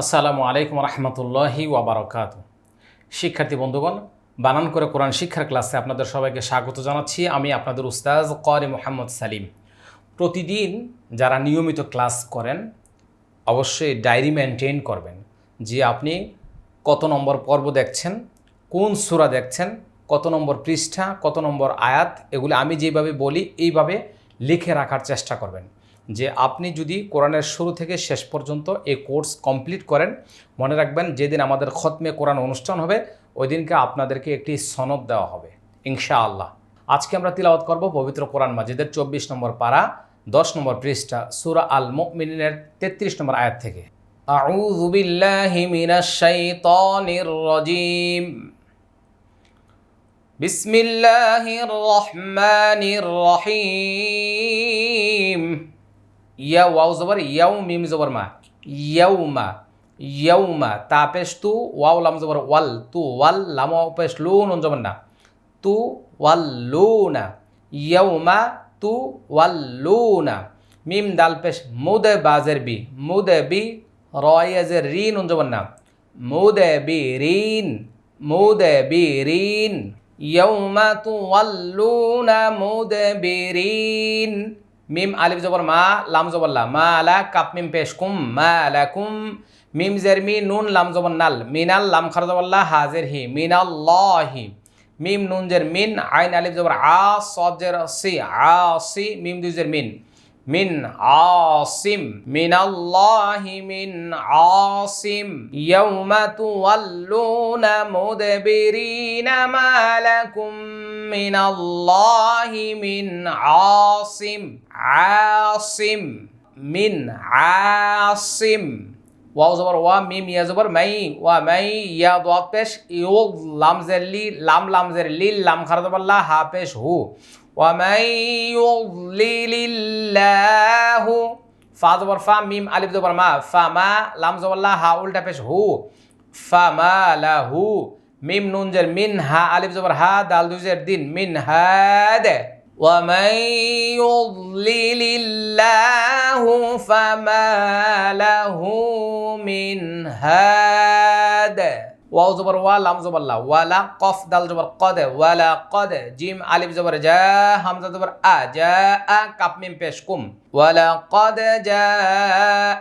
আসসালামু আলাইকুম রহমতুল্লাহি ওয়াবারকাত শিক্ষার্থী বন্ধুগণ, বানান করে কোরআন শিক্ষার ক্লাসে আপনাদের সবাইকে স্বাগত জানাচ্ছি। আমি আপনাদের উস্তাজ করি মোহাম্মদ সালিম। প্রতিদিন যারা নিয়মিত ক্লাস করেন, অবশ্যই ডায়েরি মেনটেন করবেন যে আপনি কত নম্বর পর্ব দেখছেন, কোন সূরা দেখছেন, কত নম্বর পৃষ্ঠা, কত নম্বর আয়াত, এগুলো আমি যেভাবে বলি, এইভাবে লিখে রাখার চেষ্টা করবেন। যে আপনি যদি কোরআনের শুরু থেকে শেষ পর্যন্ত এই কোর্স কমপ্লিট করেন মনে রাখবেন যেদিন আমাদের খতমে কোরআন অনুষ্ঠান হবে ওই দিনকে আপনাদেরকে একটি সনদ দেওয়া হবে ইনশাআল্লাহ আজকে আমরা তিলাওয়াত করব পবিত্র কোরআন মাজিদের চব্বিশ নম্বর পারা দশ নম্বর পৃষ্ঠা সুরা আল মুমিনের তেত্রিশ নম্বর আয়াত থেকে أعوذ بالله من الشيطان الرجيم بسم الله الرحمن الرحيم ইয়া ওয়াও জবর ইয়াও মিম জবর মা ইয়াউমা ইয়াউমা তা পেশ তু ওয়াও লাম জবর ওয়াল তু ওয়াল লাম পেশ লু নুন জবর না তু ওয়াল লু না ইয়াউমা তু ওয়াল লু না মিম দাল পেশ মুদে বাজের বি মুদে বি রয়েজের রি নুন জবর না মুদে বি রিন মুদে বি রিন ইয়াউমা তু ওয়াল্লুনা মুদবিরিন মিম আলিফ জবর মা, লাম জবর লা। মা আলা কাপ মিম পেশ কুম, মা আলা কুম। মিম জের মি, নুন, লাম জবর নাল। মিনাল, লাম খার জবর লা, হাজের হি। মিম নুন জের মিন, আইন আলিফ জবর আ, সদ জের সি, আ, সি, মিম দুই জের মিন। মিন আসিম, মিনাল্লাহি মিন আসিম, ইয়াউমা তুওয়াল্লুনা মুদবিরিনা মা লাকুম মিনাল্লাহি মিন আসিম আসিম, মিন আসিম। ওয়াও জবর, ওয়া মিম, ইয়া জবর, মাই, ওয়া মাই, ইয়া দাদ পেশ ইউ লাম লি, লাম লাম লিল লাম খার জবর হা পেশ, হু। ওয়া মাই ইউলিল ইল্লাহু ফা জবর ফা মিম আলিফ জবর মা ফা মা লাম জবর লা হা উল্টা পেশ হু ফা মা লাহু মিম নুন জের মিন হা আলিফ জবর হা দাল দুজের দিন মিন হাদ ومن يضلل الله فما له من هاد ওয়াও জবর ওয়া, লাম জবর লা ওয়ালা কফ, দাল জবর কদ ওয়ালা কদ, জিম, আলিফ জবর জা, হামজা জবর আ, জা, আ, কাপ, মিম, পেশ, কুম। ওয়ালা কদ, জা,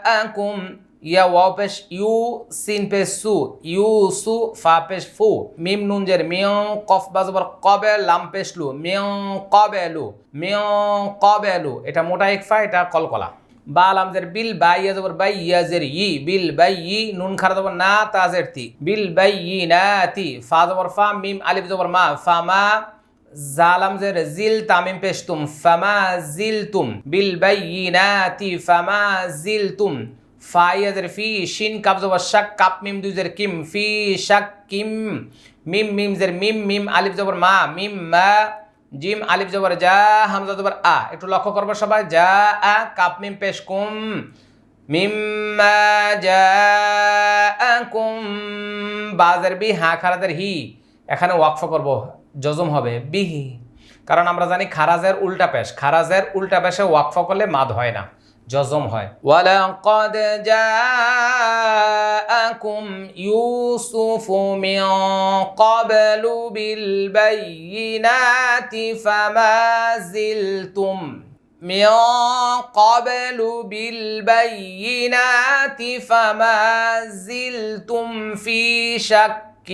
আ, কুম। ইয়া, ওয়াও, পেশ, ইউ, সিন, পেশ, সু। ইউ, সু, ফা, পেশ, ফু। মিম, নুন, জের, মিয়ং, কফ, বা জবর কবে, লাম, পেশ, লু। মিয়ং, কবে, লু। মিয়ং, কবে, লু। এটা মোটা একফা এটা কলকলা। বা লামজের বিল বাই ইয়া জবর বাই ইয়াজের ই, বিল বাই ই, নুন খারা জবর না তাজের তি। বিল বাই ই না তি। ফা জবর ফা, মিম, আলিফ জবর মা। ফা মা জালাম জের জিল তামিম পেশতুম। ফামা জিল তুম। বিল বাই ই না তি, ফামা জিল তুম। ফা ইয়াজের ফি, শিন কাপ জবর শাক, কাপ, মিম, দুই দুজের কিম। ফি, শাক, কিম। মিম মিম জের মিম মিম, আলিফ জবর মা। মিম, মা জিম, আলিফ জবর যা, হামজা জবর আ। একটু লক্ষ্য করব সবাই। যা, আ, কাপ, মিম, পেশ, কুম। মিম্মা যা কুম। বাজের বি, হা, খারাজের হি। এখানে ওয়াকফ করব। জজম হবে। বিহি কারণ আমরা জানি খারাজের উল্টা পেশ। খারাজের উল্টা পেশে ওয়াকফ করলে মাদ হয় না। জজম হয়। ওয়ালাকাদ জাআকুম جاءكم يوسف من قبل بالبينات فما زلتم. من قبل بالبينات فما زلتم في شك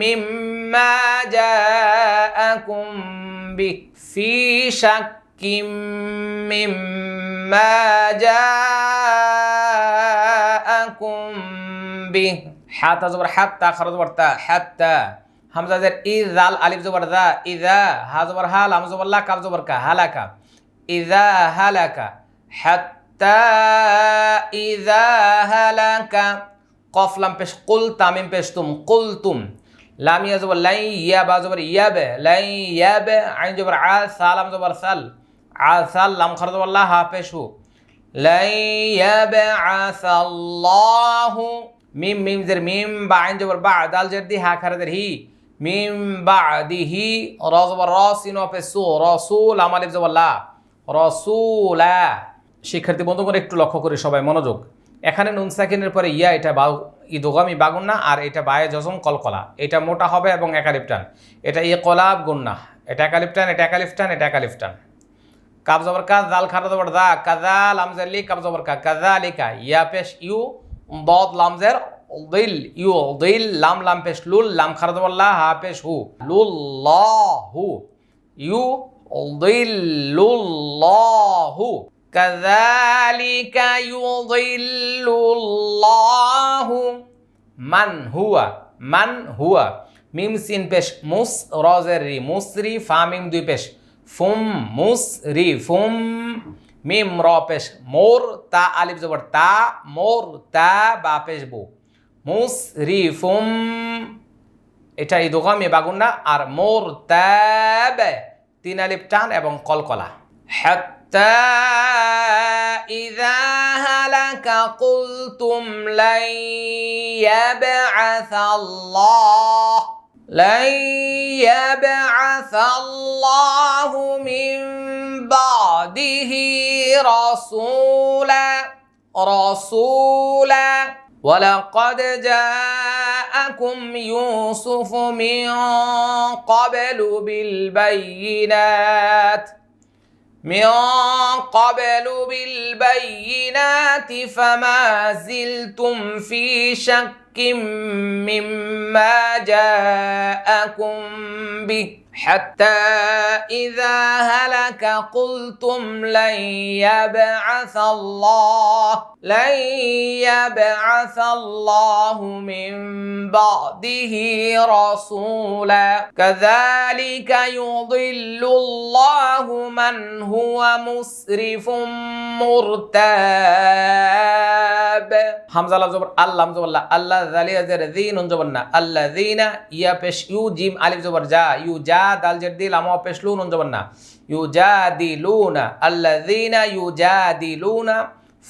مما جاءكم به. في شك مما جاءكم বি হাত জবর হাত তা খার জবর তা তা। হামজা জের ই, জাল, আলিফ জবর দা ইদা হা জবর হাল, হাম জবর লা কাব জবর কা, হালাকা। ইদা হালাকা। হ্যাত্তা ইদা হালাকা। কফ, লাম, পেশ, কুল, তামিম, পেশ, তুম, কুল, তুম। লাম ইয়া জবর লাই ইয়া বা জবর ইয়াব, লাই, ইয়াব, আইন জবর আ সালাম জবর সাল। আ, সাল, লাম খর জবর লা, হা, পেশ, হু। লাই, ইয়াব, আসাল্লাহু মিম মিম জের মিম, বা আইন জবর বা, দাল জের দি, হা খারাদের হি। মিম বাদিহি র জবর র সিন অফে সু, রসুল জবর লা। রসুলা। শিক্ষার্থী বন্ধুগণ, একটু লক্ষ্য করি সবাই মনোযোগ। এখানে নুন সাকিনের পরে ইয়া, এটা বা ইদোগামি বাগুন্না আর এটা বায়ে জজম কলকলা। এটা মোটা হবে এবং একালিপটান। এটা ইয়ে কলাব গুন্না এটা একালিপটান এটা একালিপটান এটা একালিপটান। কাব জবর কা জাল খারা জবর দা কাজা লামজের লি, কাব জবর কা কাজা লিকা। ইয়া পেশ, ইউ দদ লামজের দিল ইউ দিল লাম লাম পেশ লুল লাম খারা জবর লা হা পেশ হু লুল ল হু ইউ দিল লুল ল হু كذلك يضل الله من هو من هو মিম সিন পেশ মুস রজের রি মুসরি ফা মিম দুই পেশ ফুম মুস রি ফুম মিম র পেশ মোর তা আলিফ জবর তা মোর তা বা পেশ বু মুস রি ফুম এটা এই দোকামে বাগুন্না আর মোর ত্যাব তিন আলিফ টান এবং কলকলা حتى إذا هلك قلتم لن يبعث الله لن يبعث الله من بعده رسولا رسولا. ولقد جاءكم يوسف من قبل بالبينات من قبل بالبينات فما زلتم في شك مما جاءكم به حتى إذا هلك قلتم لن يبعث الله لن يبعث الله من بعده رسولا. كذلك يضل الله من هو مسرف مرتاب. হামজা লাম জবর, আল্লাহ জবর, লা আল্লাহ জালিয়া জের যিন জবর না। আল্লাযিনা ইয়া পেশ ইউ জিম আলিফ জবর, যা ইউ যা দাল জের দিল, আমা পেশ লুন জবর না। ইউ জাদিলুনা আল্লাযিনা ইউজাদিলুনা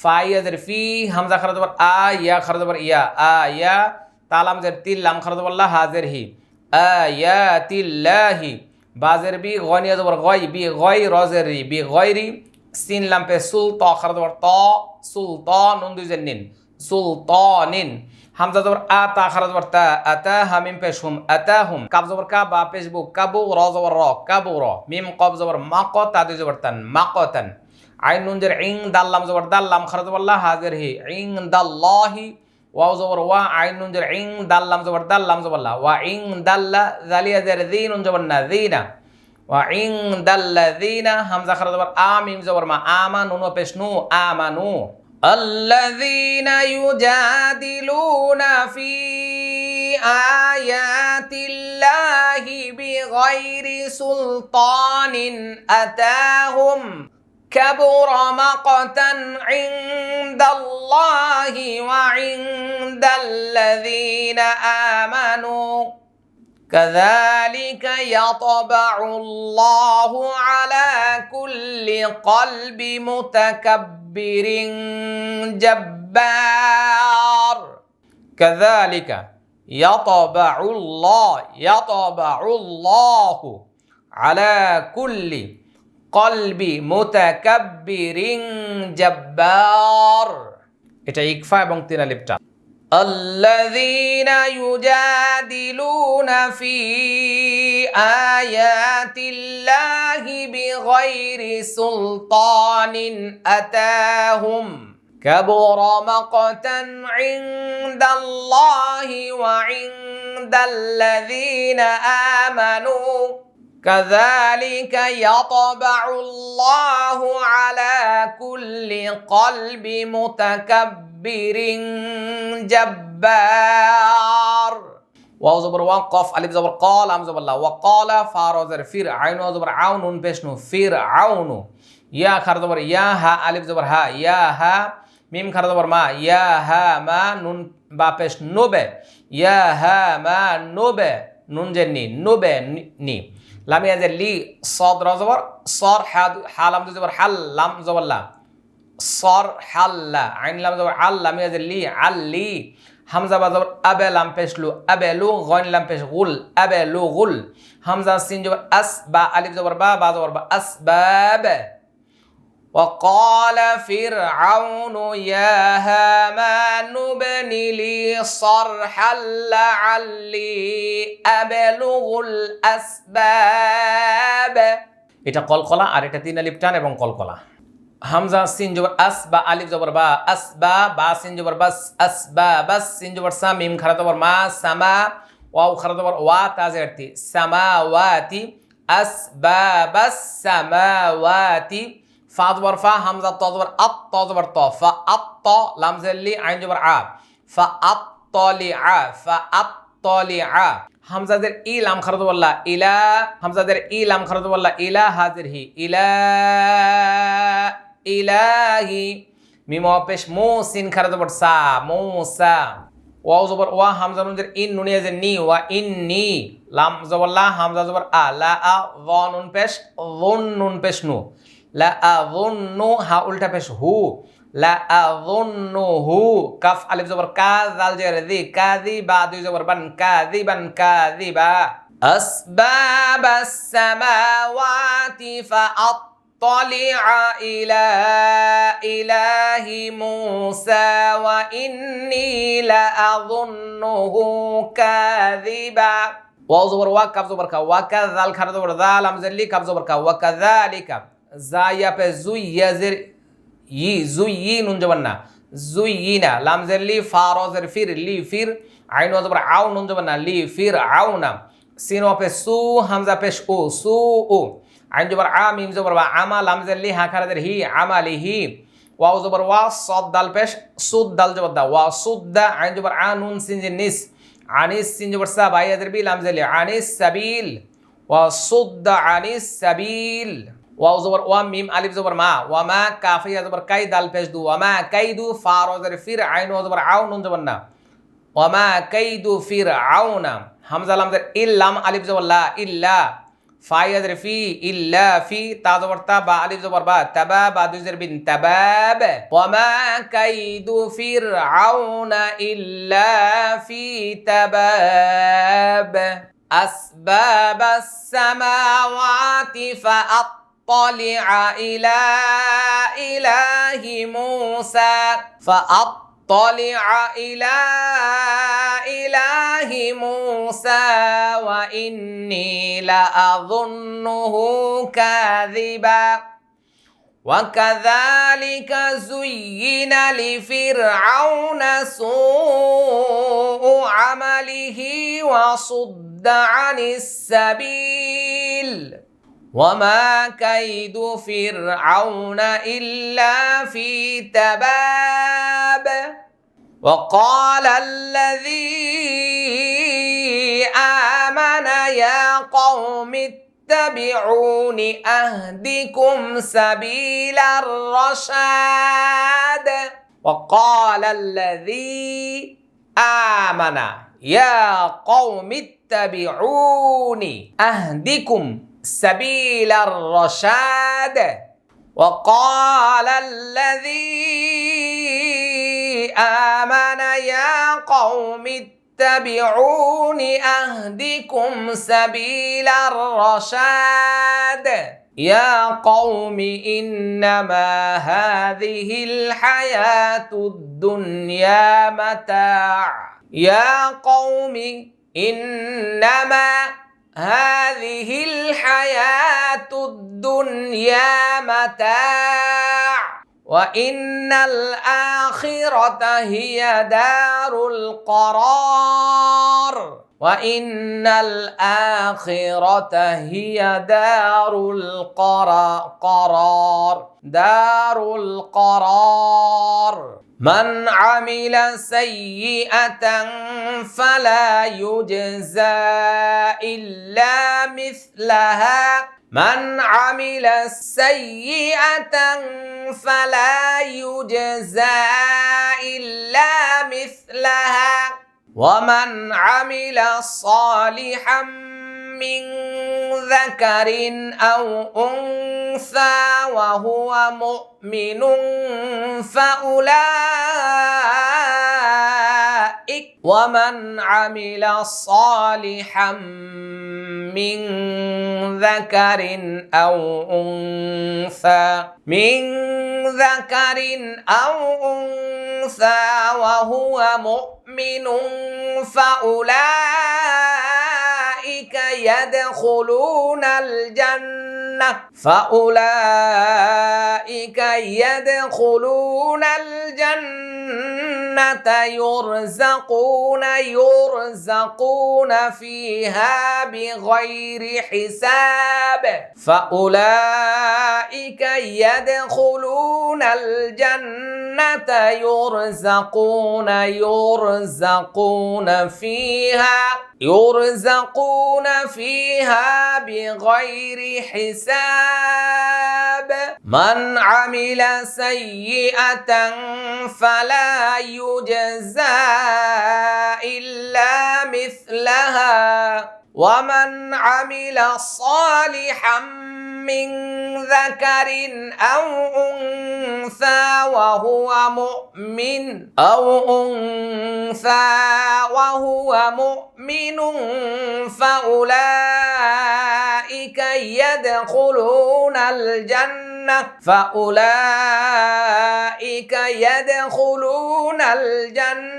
ফা ইয়া জের ফি, হামজা খারা জবর, আ, ইয়া খারা জবর, ইয়া, আ, ইয়া, তালাম জের তিল, লাম খারা জবর, লা হাজের হি। আয়াতিল্লাহি বাজের বি গনিয়া জবর, গয়, বি, গয় রজের রি বি গয়রি সিন, লাম, পে, সুল, ত, খারা জবর, ত, সুল, ত, নুন, দুই নিন। সুলতানিন। হামজা জবর আতা খারা জবর তা, আতা, হামিম পেশ হুম আতা হুম। কাব জবর কা বা পেশ বু কাবু, র জবর র, কাবু, র। মিম, কব জবর মাক, তা দুই জবর তান মাকতান আইন নুন জের ইং দাল্লাম জবর দাল্লাম খারা জবর লা, হাজির হি, ইং দাল্লাহি ওয়াও জবর ওয়া, আইন নুন জের ইং দাল্লাম জবর দাল্লাম জবর লা। ওয়া ইং দাল্লা জালিয়া জের দিন নুন জবর না দিনা ওয়া ইং দাল্লা দিনা হামজা, খারা জবর আ, মিম জবর মা আমা নুন পেশ নু আমানু الذين يجادلون في آيات الله بغير سلطان أتاهم كبر مقتا عند الله وعند الذين آمنوا كذلك يطبع الله على كل قلب متكبر جبار كذلك يطبع الله يطبع الله على كل قلب متكبر جبار এটা ইকফা এবং তিন আলিফটা الذين يجادلون في آيات الله بغير سلطان أتاهم كبر مقتا عند الله وعند الذين آمنوا كذلك يطبع الله على كل قلب متكبر মুস্তাকবিরিং জব্বার ওয়াও জবর ওয়া কফ আলিফ জবর কল আম জবর লা ওয়া কলা ফা রজার ফির আইন ওয়া জবর আউন উন পেশ নু ফির আউন ইয়া খার জবর ইয়া হা আলিফ জবর হা ইয়া হা মিম খার জবর মা ইয়া হা মা নুন বা পেশ নোবে ইয়া হা মা নোবে নুন যে নি নোবে নি লামিয়া যে লি সদ রজবর সর হা হালাম জবর হাল লাম জবর লাম সর হাল্লা আইন লাম জবর আল লামিয়া যে লি আল্লি হামজা বা জবর আবে লাম পেশলু আবে লু গন লাম পেশ গুল আবে লু গুল হামজা সিন জবর আস বা আলিফ জবর বা বা জবর বা আস বাবে وقال فرعون يا هامان ابن لي صرحا لعلي أبلغ الأسباب এটা কলকলা আর এটা তিন আলিফ টান এবং কলকলা হামজা সিন জবর আস বা আলিফ জবর বা, আস বা বা সিন জবর বাস, আস বা, বাস সিন জবর সা মিম খারা জবর মা, সামা, ওয়াও খারা জবর ওয়া তাজেরতি সামাওয়াতি আস বা, বাস সামাওয়াতি ফা জবর ফা, হামজা ত জবর আত, ত জবর ত। ফা আত, ত, লাম আইন জবর আ। ফা আত তলি আ। ফা আত তলি আ। হামজাদের ই, লাম খারদ বল্লা ইলা হামজাদের ই, লাম খারদ বল্লা ইলা হাজির হি, ইলা ইলাহি মিম পেশ মো সিন খারদ বট সা মোসা ওয়াও জবর ওয়া হামজা নুনদের ইন নুনিয়া যে নি ওয়া ইন নি লাম জবর লা হামজা জবর আ লা আ ওয়া নুন পেশ ওন নুন পেশ নু লা আ ওন নু হা উল্টা পেশ হু লা আ ওন নু হু কাফ আলিফ জবর কা জাল জের দি কাদি বা দুই জবর বান কাদি বান কাদি বা أسباب السماوات فأطلع اطلع إلى إله موسى وإني لأظنه كاذبا. واو وكف وا کف زبر کا وکذل زبر ذال امزر لی کف زبر کا وکذالک زایا پہ زوی یزر یی زوی نون جبنا زوینا لام زر لی فارو زر فیر لی فیر عین زبر عون نون لي فير فیر عون سینو پہ سو حمزہ أو سو أو. হামজা আইন জবর আ মিম জবর বা আমা লাম জের লি, হা খারাদের হি আমা লি হি। ওয়াও জবর ওয়া, সদ দাল পেশ, সুদ দাল জবর দা। ওয়া সুদ্দা আইন জবর আ, নুন, সিন যে নিস। আনিস, সিন, জবর সা, বাই আদের বি লাম জের লি। আনিস, সাবিল। ওয়া সুদ্দা আনিস, সাবিল। ওয়াও জবর ওয়া, মিম, আলিফ জবর মা। ওয়া মা, কাফিয়া জবর কাই দাল পেশ দু। ওয়া মা কাইদু ফা রজের ফির, আইন ওয়া জবর আও, নুন জবর না। ওয়া মা কাইদু ফির আউনা হামজা লাম জের ইল্লাম আলিফ জবর লা, ইল্লা। فا يضرب في إلا في تا زبر تا با ألف تبا با زر بن تباب. وما كيد فرعون إلا في تباب. أسباب السماوات فأطلع إلى إله موسى. فأطلع إلى إله موسى وإني لأظنه كاذبا. وكذلك زين لفرعون سوء عمله وصد عن السبيل. وما كيد فرعون إلا في تباب. وقال الذي آمن يا قوم اتبعون أهدكم سبيل الرشاد. وقال الذي آمن يا قوم اتبعوني أهدكم سبيل الرشاد. وقال الذي آمن يا قوم اتبعون أهدكم سبيل الرشاد. يا قوم إنما هذه الحياة الدنيا متاع. يا قوم إنما هذه الحياة الدنيا متاع. وإن الآخرة هي دار القرار وإن الآخرة هي دار القرار دار القرار من عمل سيئة فلا يجزى إلا مثلها من عمل سيئة فلا يجزى إلا مثلها. ومن عمل صالحا من ذكر أو أنثى وهو مؤمن فأولئك ومن عمل صالحا من ذكر أو أنثى من ذكر أو أنثى وهو مؤمن فأولئك يدخلون الجنة. فأولئك يدخلون الجنة يرزقون يرزقون فيها بغير حساب. فأولئك يدخلون الجنة يرزقون يرزقون فيها يرزقون فيها بغير حساب من عمل سيئة فلا يجزى إلا مثلها ومن عمل صالحا من ذكر أو أنثى وهو مؤمن أو أنثى وهو مؤمن فأولئك يدخلون الجنة. فأولئك يدخلون الجنة.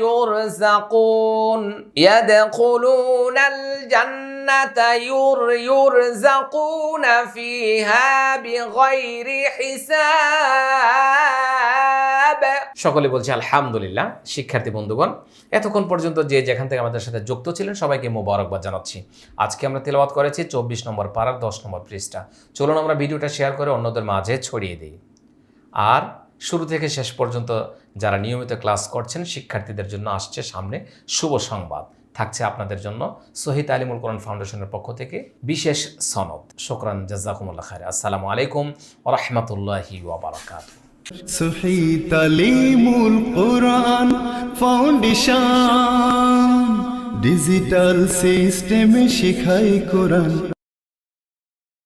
يرزقون يدخلون الجنة ير يرزقون فيها بغير حساب সকলে বলছে আলহামদুলিল্লাহ শিক্ষার্থী বন্ধুগণ এতক্ষণ পর্যন্ত যে যেখান থেকে আমাদের সাথে যুক্ত ছিলেন সবাইকে মোবারকবাদ জানাচ্ছি আজকে আমরা তেলাওয়াত করেছি চব্বিশ নম্বর পাড়ার দশ নম্বর পৃষ্ঠা চলুন আমরা ভিডিওটা শেয়ার করে অন্যদের মাঝে ছড়িয়ে দিই আর শুরু থেকে শেষ পর্যন্ত যারা নিয়মিত ক্লাস করছেন, শিক্ষার্থীদের জন্য আসছে সামনে শুভ সংবাদ। থাকছে আপনাদের জন্য শহীদ আলিমুল কোরআন ফাউন্ডেশনের পক্ষ থেকে বিশেষ সনদ। শোকরান, জাজাকুমুল্লাহ খায় আসসালামু আলাইকুম রহমতুল্লাহি ওবরাকাত সহি আলিমুল কোরআন ফাউন্ডেশন, ডিজিটাল সিস্টেমে শেখাই কোরআন।